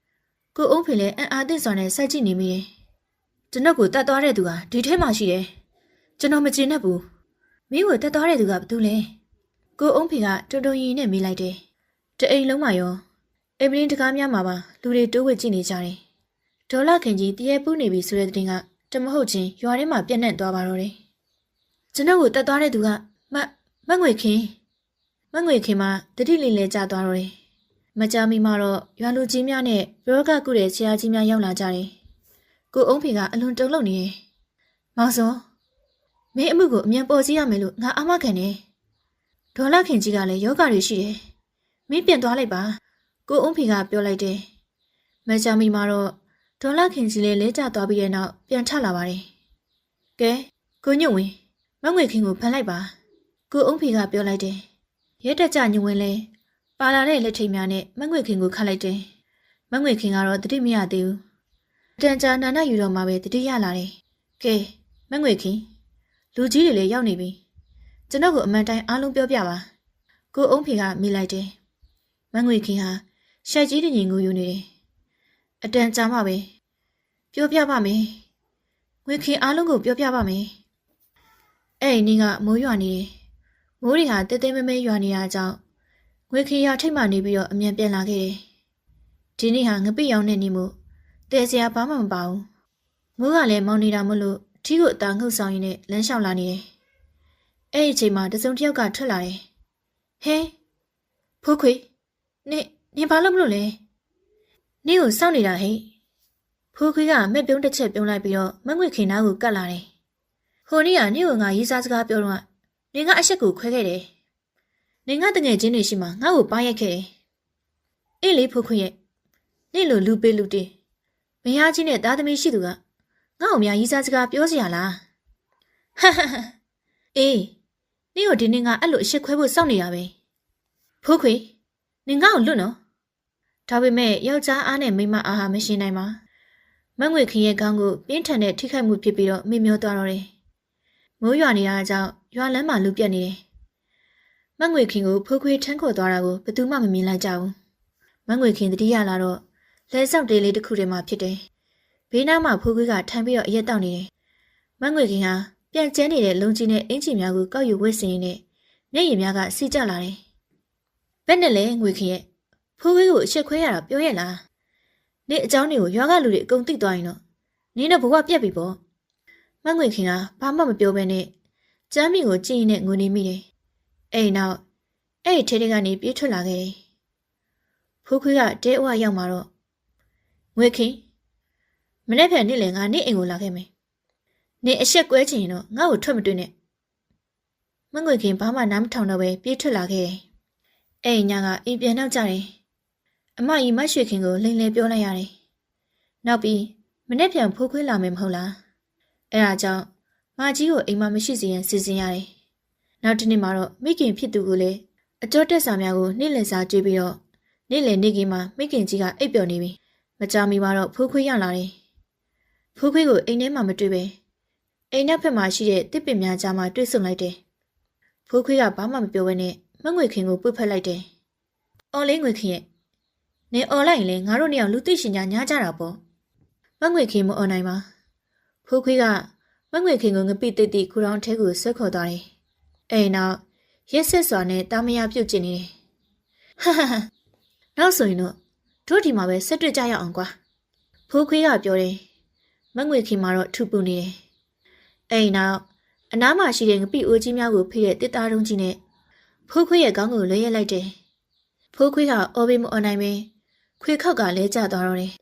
။ကိုအုံးဖေလည်းအံ့အားသင့်စွာနဲ့စိုက်ကြည့်နေမိတယ်။ကျွန်တော်ကိုတတ်သွားတဲ့သူကဒီထဲမှာရှိတယ်။ကျွန်တော်မကျေနပ်ဘူး။မင်းကိုတတ်သွားတဲ့သူကဘာလို့လဲ။ကိုအုံးဖေကတော်တော်ရင်နဲ့မေးလိုက်တယ်။တအိမ်လုံးမှာရောအိမ်ပရင်းတကားများမှာပါလူတွေတိုးဝှက်ကြည့်နေကြတယ်။ဒေါ်လာခင်ကြီးတရေပူးနေပြီဆိုတဲ့တဲ့တင်ကတမဟုတ်ချင်းရွာထဲမှာပြန့်နှံ့သွားပါတော့တယ်။ကျွန်တော်ကိုတက်သွားတဲ့သူကမမငွေခင်မငွေခင်မှတတိလီလဲကျသွားတော့တယ် မကြမီမှာတော့ရွာလူကြီးများနဲ့ရောဂကုတဲ့ဆရာကြီးများရောက်လာကြတယ်ကိုအုံးဖေကအလွန်တုန်လှုပ်နေတယ်မောင်စောမင်းအမှုကိုအမြန်ပေါ်စီရမယ်လို့ငါအမခံတယ်ဒေါ်လာခင်ကြီးကလည်းယောဂတွေရှိတယ်မင်းပြန်သွားလိုက်ပါကိုအုံးဖေကပြောလိုက်တယ်မကြမီမှာတော့ဒေါ်လာခင်ကြီးလည်းလဲကျသွားပြီးတဲ့နောက်ပြန်ထလာပါတယ်ကဲကိုညွန့်ဝင်မငွေခင်ကိုဖမ်းလိုက်ပါကိုအုံးဖေကပြောလိုက်တယ်ရဲတက်ကြညွန့်ဝင်လဲ ပါလာတဲ့လက်ထိပ်များနဲ့မငွေခင်ကိုခတ်လိုက်တယ်မငွေခင်ကတော့တတိမရသေးဘူးအတန်ကြာနာနာယူတော့မှပဲတတိရလာတယ်ကဲမငွေခင်လူကြီးတွေလည်းရောက်နေပြီကျွန်တော်ကိုအမှန်တိုင်းအားလုံးပြောပြပါကိုအုံးဖေကမိလိုက်တယ်မငွေခင်ဟာရှက်ကြီးတညီငူယူနေတယ်အတန်ကြာမှပဲပြောပြပါမယ်ငွေခင်အားလုံးကိုပြောပြပါမယ်အဲ့ဒီနေ့ကမိုးရွာနေတယ်မိုးတွေဟာတဲတဲမဲမဲရွာနေတာကြောင့် ငွေခင်ရထိတ်မှနေပြီးတော့အမြန်ပြန်လာခဲ့တယ်ဒီနေ့ဟာငပိရောင်တဲ့နေ့မို့တဲစရာဘာမှမပါဘူးမိုးကလည်းမောင်းနေတာမို့လို့ထီးကိုအသာငုတ်ဆောင်ရင်းနဲ့လမ်းလျှောက်လာနေတယ်အဲ့ဒီအချိန်မှာတစုံတစ်ယောက်ကထွက်လာတယ်ဟဲဖိုးခွေနင်နင်ဘာလို့မလို့လဲနင့်ကိုစောင့်နေတာဟဲ့ဖိုးခွေကမဲ့ပြုံးတစ်ချက်ပြုံးလိုက်ပြီးတော့မငွေခင်နားကိုကတ်လာတယ်ဟိုနေ့ကနင့်ကိုငါရေးစားစကားပြောတော့နင်ကအချက်ကိုခွဲခဲ့တယ် နင်ကတငယ်ချင်းတွေရှိမှငါ့ကိုပါရိုက်ခဲ့တယ်အေးလေဖိုးခွေရဲ့နင့်လိုလူပေးလူတင်မယားကြီးနဲ့သားသမီးရှိသူကငါ့ကိုများရေးစားစကားပြောစရာလားဟဟဟအေးနင့်ကိုဒီနေ့ကအဲ့လိုအချက်ခွဲဖို့စောင့်နေတာပဲဖိုးခွေနင်ငါ့ကိုလွတ်နော်ဒါပေမဲ့ယောက်ျားအားနဲ့မိန်းမအားဟာမရှင်းနိုင်ပါမငွေခင်ရဲ့ခေါင်းကိုပြင်းထန်တဲ့ထိခိုက်မှုဖြစ်ပြီးတော့မိမျောသွားတော့တယ်မိုးရွာနေတာကြောင့်ရွာလမ်းမှာလူပြက်နေတယ် မငွေခင်ကိုဖိုးခွေထန်းခေါ်သွားတာကိုဘယ်သူမှမမြင်လိုက်ကြဘူးမငွေခင်တတိယလာတော့လဲဆောက်တေးလေးတစ်ခုထဲမှာဖြစ်တယ်ဘေးနားမှာဖိုးခွေးကထမ်းပြီးတော့အရက်တောက်နေတယ်မငွေခင်ဟာပြန်ကျဲနေတဲ့လုံကြီးနဲ့အင်ချီများကိုကောက်ယူဝှက်စင်ရင်းနဲ့မျက်ရည်များကစီးကျလာတယ်ဘယ်နဲ့လဲငွေခင်ရဲ့ဖိုးခွေးကိုအချက်ခွဲရတာပြောရဲ့လားနေအเจ้าတွေကိုရွာကလူတွေအကုန်သိသွားရင်တော့နင်းတော့ဘဝပြက်ပြီပေါ့မငွေခင်ကဘာမှမပြောဘဲနဲ့ကျမ်းမီကိုကြည့်ရင်ငိုနေမိတယ် အဲ့ဒီနောက်အဲ့ဒီထဲထဲကနေပြေးထွက်လာခဲ့တယ်ဖိုးခွေးကတဲအဝရောက်มาတော့ငွေခင်မနေ့ဖြန်နေ့လည်းငါနေ့အိမ်ကိုလာခဲ့မယ်နေအဆက်ကွဲချင်ရင်တော့ငါ့ကိုထွက်မတွေ့နဲ့မငွေခင်ဘာမှနားမထောင်တော့ပဲပြေးထွက်လာခဲ့တယ်အဲ့ဒီညကအိမ်ပြန်နောက်ကြတယ်အမကြီးမရွှေခင်ကိုလိန်လေပြောလိုက်ရတယ်နောက်ပြီးမနေ့ပြန်ဖိုးခွေးလာမယ်မဟုတ်လားအဲ့ဒါကြောင့်မကြီးကိုအိမ်မှာမရှိစေရန်စီစဉ်ရတယ် နောက်တစ်နေ့မှာတော့မိခင်ဖြစ်သူကိုလည်းအကျော်တက်စာများကိုနေ့လည်စာကြွေးပြီးတော့နေ့လည်နေ့ကင်းမှာမိခင်ကြီးကအိပ်ပျော်နေပြီမကြမီမှာတော့ဖိုးခွေးရလာတယ်ဖိုးခွေးကိုအိမ်ထဲမှာမတွေ့ပဲအိမ်နောက်ဘက်မှာရှိတဲ့တစ်ပင်များကြားမှာတွေ့ဆုံလိုက်တယ်ဖိုးခွေးကဘာမှမပြောဘဲနဲ့မငွေခင်ကိုပုတ်ဖက်လိုက်တယ်အော်လေးငွေခင်ရဲ့နင်အော်လိုက်ရင်လေငါတို့နှစ်ယောက်လူသိရှင်ကြညားကြတာပေါ့မငွေခင်မအော်နိုင်ပါဖိုးခွေးကမငွေခင်ကိုငပိတိတ်တိခူတောင်ထဲကိုဆွဲခေါ်သွားတယ် အဲ့နောက်ရက်ဆက်စွာနဲ့တာမယာပြုတ်ကျင်နေတယ်ဟာဟာဟာနောက်ဆိုရင်တော့တို့ဒီမှာပဲဆက်တွေ့ကြရအောင်ကွာဖိုးခွေးကပြောတယ်မငွေခင်မှာတော့ထူပူနေတယ်အဲ့နောက်အနားမှာရှိတဲ့ငပိအိုးကြီးများကိုဖိတဲ့တစ်သားတုံးကြီးနဲ့ဖိုးခွေးရဲ့ခေါင်းကိုလွှဲရက်လိုက်တယ်ဖိုးခွေးကအော်ဘေးမအော်နိုင်ပဲခွေခောက်ကလဲကျသွားတော့တယ်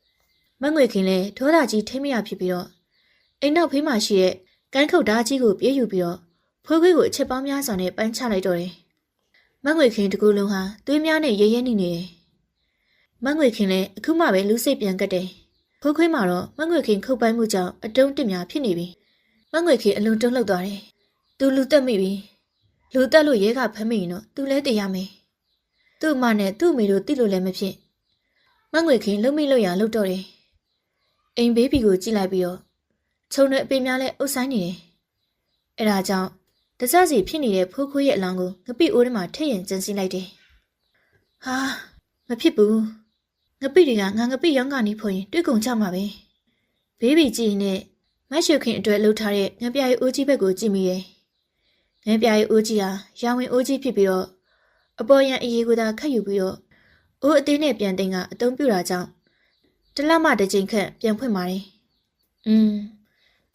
မငွေခင်လည်းဒေါသကြီးထိမ့်မရဖြစ်ပြီးတော့အိမ်နောက်ဖေးမှာရှိတဲ့ကန်းခုတ်ဓာကြီးကိုပြေးယူပြီးတော့ ဖိုးခွေးကိုအချက်ပေါင်းများစွာနဲ့ပန်းချလိုက်တော့တယ်မငွေခင်တကူလုံးဟာသွေးများနဲ့ရဲရဲနေနေတယ်မငွေခင်လည်းအခုမှပဲလူစိတ်ပြန်ကတ်တယ်ဖိုးခွေးမှာတော့မငွေခင်ခုတ်ပိုင်းမှုကြောင့်အတုံးတစ်များဖြစ်နေပြီမငွေခင်အလွန်တုံးလှုပ်သွားတယ်သူလူတက်မိပြီလူတက်လို့ရဲကဖမ်းမိရင်တော့သူလဲတည်ရမယ်သူ့အမနဲ့သူ့အမေတို့တိလို့လည်းမဖြစ်မငွေခင်လှုပ်မိလို့ရလှုပ်တော့တယ်အိမ်ဘေးဘီကိုကြည့်လိုက်ပြီးတော့ခြုံတဲ့အပေများလဲအုပ်ဆိုင်နေတယ်အဲဒါကြောင့် တစစီဖြစ်နေတဲ့ဖိုးခွေးရဲ့အလောင်းကိုငပိအိုးထဲမှာထည့်ရင်ကျန်စီလိုက်တယ်ဟာမဖြစ်ဘူးငပိတွေကငါငပိရောင်းကနေဖို့ရင်တွေ့ကုန်ကြမှာပဲဘေးဘီကြည့်ရင်မတ်ရွှေခင်အတွက်လှုပ်ထားတဲ့ငပြရီအိုးကြီးဘက်ကိုကြည့်မိတယ်ငပြရီအိုးကြီးဟာရောင်ဝင်အိုးကြီးဖြစ်ပြီးတော့အပေါ်ရန်အရေးကိုသာခတ်ယူပြီးတော့အိုးအသေးနဲ့ပြန်တင်ကအသုံးပြတာကြောင့်တလမှတစ်ချိန်ခန့်ပြန်ဖွင့်ပါတယ်။อืม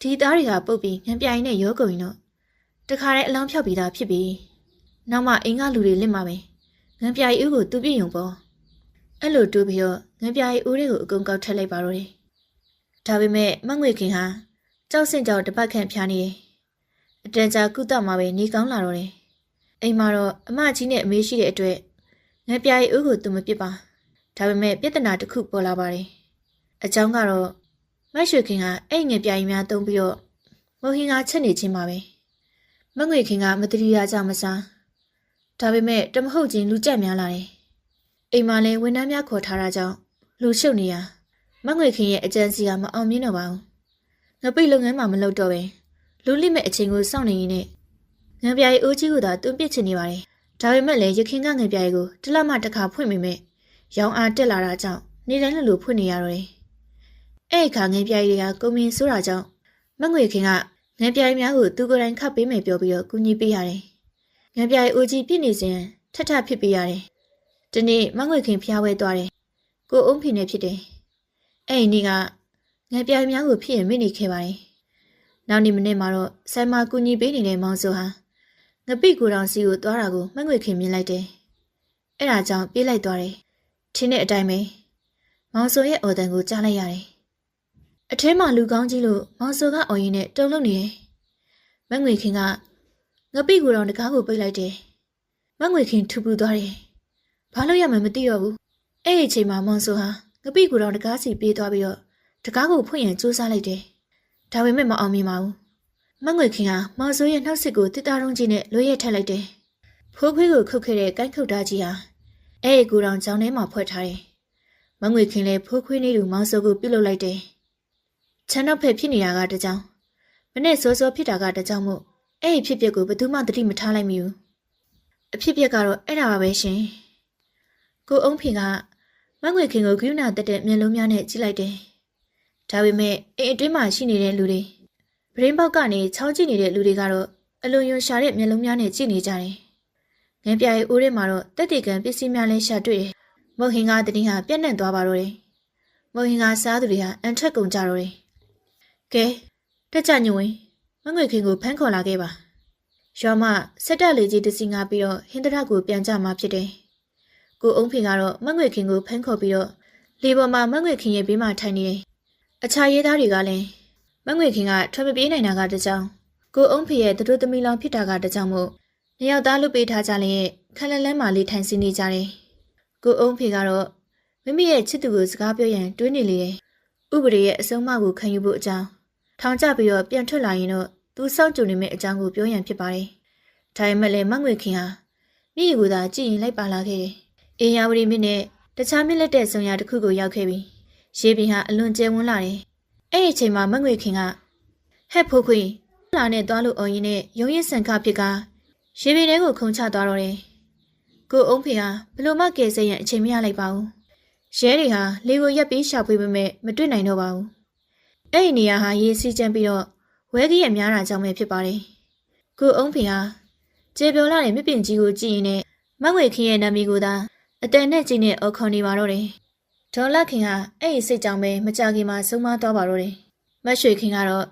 ဒီသားတွေကပုတ်ပြီးငံပြိုင်နဲ့ရောကုန်ရင်တော့ တခါတည်းအလောင်းဖြောက်ပြီးသားဖြစ်ပြီနောက်မှအိမ်ကလူတွေလစ်မှာပဲငန်းပြာရီဦးကိုသူပြည့်ယုံပေါ့အဲ့လိုတွေးပြီးတော့ငန်းပြာရီဦးတွေကိုအကုန်ကောက်ထက်လိုက်ပါတော့တယ်ဒါပေမဲ့မငွေခင်ဟာကြောက်စင်ကြောက်တစ်ပတ်ခန့်ဖျားနေတယ်အတန်ကြာကုသမှာပဲနေကောင်းလာတော့တယ်အိမ်မှာတော့အမကြီးနဲ့အမေရှိတဲ့အတွက်ငန်းပြာရီဦးကိုသူမပစ်ပါဒါပေမဲ့ပြဿနာတစ်ခုပေါ်လာပါတယ်အကြောင်းကတော့မရွှေခင်ကအဲ့ငယ်ပြာရီများတုံးပြီးတော့မိုဟင်ကချက်နေချင်းပါပဲ မငွေခင်ကမတရီရကြမစားဒါပေမဲ့တမဟုတ်ချင်းလူကြက်များလာတယ်အိမ်မှာလည်းဝန်ထမ်းများခေါ်ထားတာကြောင့်လူရှုပ်နေရမငွေခင်ရဲ့အကြံစီကမအောင်မြင်တော့ပါဘူးငပိတ်လုပ်ငန်းမှမလုပ်တော့ပဲလူလိမဲ့အချိန်ကိုစောင့်နေရင်းနဲ့ငပြာရီအိုးကြီးကသာတွန်းပစ်ချင်နေပါတယ်ဒါပေမဲ့လည်းရခင်ကငပြာရီကိုတစ်လမှတစ်ခါဖွင့်မိမဲ့ရောင်အားတက်လာတာကြောင့်နေတိုင်းလိုလိုဖွင့်နေရတော့တယ်အဲ့အခါငပြာရီတွေကကုံမင်းဆိုးတာကြောင့်မငွေခင်က ငပြာရီများကိုသူကိုယ်တိုင်ခတ်ပေးမယ်ပြောပြီးတော့ကူညီပေးရတယ်ငပြာရီအိုးကြီးပြစ်နေစဉ်ထထဖြစ်ပေးရတယ်ဒီနေ့မငွေခင်ဖျားဝဲသွားတယ်ကိုအုံးဖင်နဲ့ဖြစ်တယ်အဲ့ဒီနေ့ကငပြာရီများကိုဖြစ်ရင်မိနေခဲ့ပါတယ်နောက်နေ့မနေ့မှာတော့ဆိုင်မာကူညီပေးနေတဲ့မောင်ဆိုဟာငပိကိုတောင်စီကိုသွားတာကိုမငွေခင်မြင်လိုက်တယ်အဲ့ဒါကြောင့်ပြေးလိုက်သွားတယ်ထင်းတဲ့အတိုင်းပဲမောင်ဆိုရဲ့အော်တန်ကိုကြားလိုက်ရတယ် အထဲမှာလူကောင်းကြီးလို့မောင်ဆိုကအော်ရင်နဲ့တုံလုံးနေတယ်မငွေခင်ကငပိကိုတောင်တကားကိုပိတ်လိုက်တယ်မငွေခင်ထူပူသွားတယ်ဘာလို့ရမှမသိတော့ဘူးအဲ့ဒီအချိန်မှာမောင်ဆိုဟာငပိကိုတောင်တကားစီပြေးသွားပြီးတော့တကားကိုဖွင့်ရင်စူးစမ်းလိုက်တယ်ဒါပေမဲ့မအောင်မြင်ပါဘူးမငွေခင်ကမောင်ဆိုရဲ့နှောက်စစ်ကိုတစ်တားတုံးကြီးနဲ့လွှဲရဲထက်လိုက်တယ်ဖိုးခွေးကိုခုတ်ခဲ့တဲ့ကိုင်းခုတ်သားကြီးဟာအဲ့ဒီကိုတောင်ကြောင်ထဲမှာဖွဲ့ထားတယ်မငွေခင်လည်းဖိုးခွေးနေသူမောင်ဆိုကိုပြုတ်လုလိုက်တယ် ချမ်းတော့ဖက်ဖြစ်နေတာကတကြောင်မနဲ့စောစောဖြစ်တာကတကြောင်မို့အဲ့ဒီဖြစ်ပျက်ကိုဘယ်သူမှသတိမထားလိုက်မိဘူးအဖြစ်ပျက်ကတော့အဲ့ဒါပါပဲရှင်ကိုအုံးဖင်ကမငွေခင်ကိုဂရုဏာတက်တဲ့မျက်လုံးများနဲ့ကြည့်လိုက်တယ်ဒါပေမဲ့အိမ်အတွင်းမှာရှိနေတဲ့လူတွေဗရင်းပေါက်ကနေချောင်းကြည့်နေတဲ့လူတွေကတော့အလွန်ယွန်ရှာတဲ့မျက်လုံးများနဲ့ကြည့်နေကြတယ်ငန်းပြရဲ့အိုးထဲမှာတော့တက်တေကန်ပစ္စည်းများလည်းရှာတွေ့တယ်မုတ်ဟင်ကတတိဟာပြက်နှံ့သွားပါတော့တယ်မုတ်ဟင်ကစားသူတွေဟာအန်ထက်ကုန်ကြတော့တယ် ကဲတက်ကြညဝင်မငွေခင်ကိုဖမ်းခေါ်လာခဲ့ပါရွာမစက်တက်လေကြီးတစီငါပြီးတော့ဟင်္ဒရကိုပြန်ကြမှာဖြစ်တယ်ကိုအုံးဖေကတော့မငွေခင်ကိုဖမ်းခေါ်ပြီးတော့လေပေါ်မှာမငွေခင်ရဲ့ဘေးမှာထိုင်နေတယ်အခြားရဲသားတွေကလည်းမငွေခင်ကထွက်မပြေးနိုင်တာကတကြောင်ကိုအုံးဖေရဲ့သူတို့သမီးလောင်ဖြစ်တာကတကြောင်မို့နှစ်ယောက်သားလွတ်ပေးထားကြလျက်ခက်လက်လန်းမှာလေးထိုင်စီနေကြတယ်ကိုအုံးဖေကတော့မိမိရဲ့ချစ်သူကိုစကားပြောရန်တွေးနေလေတယ်ဥပဒေရဲ့အဆုံးအမကိုခံယူဖို့အကြောင်း ထောင်ကျပြီးတော့ပြန်ထွက်လာရင်တော့သူစောင့်ကြုံနေမယ့်အကြောင်းကိုပြောရန်ဖြစ်ပါတယ်ဒါပေမဲ့လည်းမငွေခင်ဟာမိရီကိုသာကြည့်ရင်လိုက်ပါလာခဲ့တယ်အေယာဝတီမြစ်နဲ့တခြားမြစ်လက်တဲ့ဆုံရတစ်ခုကိုရောက်ခဲ့ပြီးရေပြင်ဟာအလွန်ကျဲဝန်းလာတယ်။အဲ့ဒီအချိန်မှာမငွေခင်ကဟက်ဖိုးခွေလာနဲ့သွားလို့အော်ရင်နဲ့ရုံရင်ဆန်ခဖြစ်ကရေပြင်ထဲကိုခုန်ချသွားတော့တယ်။ကိုအုံးဖေဟာဘလို့မှကယ်ဆယ်ရန်အချိန်မရလိုက်ပါဘူး။ရဲတွေဟာလေကိုရက်ပြီးရှာဖွေပေမဲ့မတွေ့နိုင်တော့ပါဘူး။ အဲ့ဒီနေရာဟာရေစီးကျန်းပြီးတော့ဝဲကြီးရများတာကြောင့်ပဲဖြစ်ပါတယ်။ကိုအုံးဖေဟာကျေပြောလာတဲ့မြပင်ကြီးကိုကြည့်ရင်နဲ့မငွေခင်ရဲ့နာမည်ကိုသာအတန်နဲ့ကြည့်နဲ့အော်ခေါ်နေပါတော့တယ်။ဒေါ်လာခင်ကအဲ့ဒီစိတ်ကြောင့်ပဲမကြခင်မှာဆုံးမသွားပါတော့တယ်။မတ်ရွှေခင်ကတော့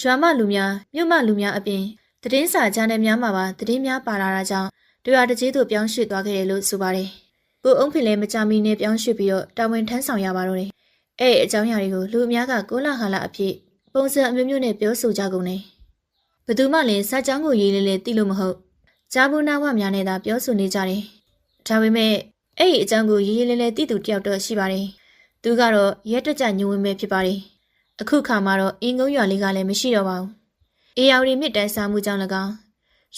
ရွာမလူများမြို့မလူများအပြင်တည်င်းစာချမ်းတဲ့များမှာပါတည်င်းများပါလာတာကြောင့်တွေ့ရတကြီးတို့ပြောင်းရွှေ့သွားခဲ့တယ်လို့ဆိုပါတယ်။ကိုအုံးဖင်လည်းမကြမီနဲ့ပြောင်းရွှေ့ပြီးတော့တာဝန်ထမ်းဆောင်ရပါတော့တယ်။ အဲ့ဒီအကြောင်းအရာတွေကိုလူအများကကိုလာဟာလာအဖြစ်ပုံစံအမျိုးမျိုးနဲ့ပြောဆိုကြကုန်တယ်။ဘယ်သူမှလည်းစာကြောင်းကိုရေးလေးလေးသိလို့မဟုတ်။ဂျာဘူးနာဝများနဲ့သာပြောဆိုနေကြတယ်။ဒါပေမဲ့အဲ့ဒီအကြောင်းကိုရေးရေးလေးလေးသိသူတယောက်တော့ရှိပါတယ်။သူကတော့ရက်တက်ကြညဝင်ပဲဖြစ်ပါတယ်။အခုခါမှာတော့အင်းကုန်းရွာလေးကလည်းမရှိတော့ပါဘူး။အေယာဝတီမြစ်တိုင်စားမှုကြောင့်၎င်း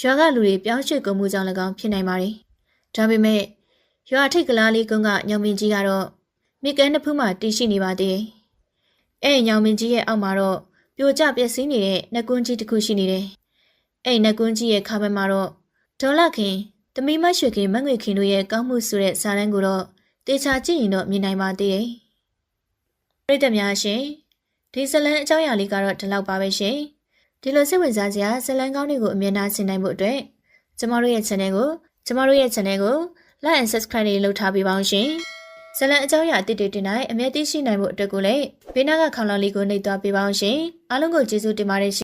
ရွာကလူတွေပြောင်းရွှေ့ကုန်မှုကြောင့်၎င်းဖြစ်နိုင်ပါတယ်။ဒါပေမဲ့ရွာထိတ်ကလားလေးကုန်းကညောင်မင်းကြီးကတော့ မြစ်ကမ်းတစ်ဖူးမှာတည်ရှိနေပါသေးတယ်။အဲ့ဒီညောင်မင်းကြီးရဲ့အောက်မှာတော့ပြိုကျပျက်စီးနေတဲ့နှကွန်းကြီးတစ်ခုရှိနေတယ်။အဲ့ဒီနှကွန်းကြီးရဲ့ခါဘက်မှာတော့ဒေါ်လာခင်တမီမရွှေခင်မငွေခင်တို့ရဲ့ကောင်းမှုဆိုတဲ့စာတမ်းကိုတော့တေချာကြည့်ရင်တော့မြင်နိုင်ပါသေးတယ်။ပြည်သက်များရှင်ဒီဇလန်အကြောင်းအရာလေးကတော့ဒီလောက်ပါပဲရှင်။ဒီလိုစိတ်ဝင်စားစရာဇလန်ကောင်းတွေကိုအမြဲတမ်းဆင်နိုင်မှုအတွက်ကျမတို့ရဲ့ channel ကိုကျမတို့ရဲ့ channel ကို like and subscribe တွေလုပ်ထားပေးပါအောင်ရှင်။ ဇလန်အကြောင်းအရာအသစ်တွေတင်တိုင်းအမြဲတမ်းရှိနိုင်မှုအတွက်ကိုလည်းဘေးနားကခေါင်းလောင်းလေးကိုနှိပ်သွားပေးပါအောင်ရှင်။အားလုံးကိုကျေးဇူးတင်ပါတယ်ရှင်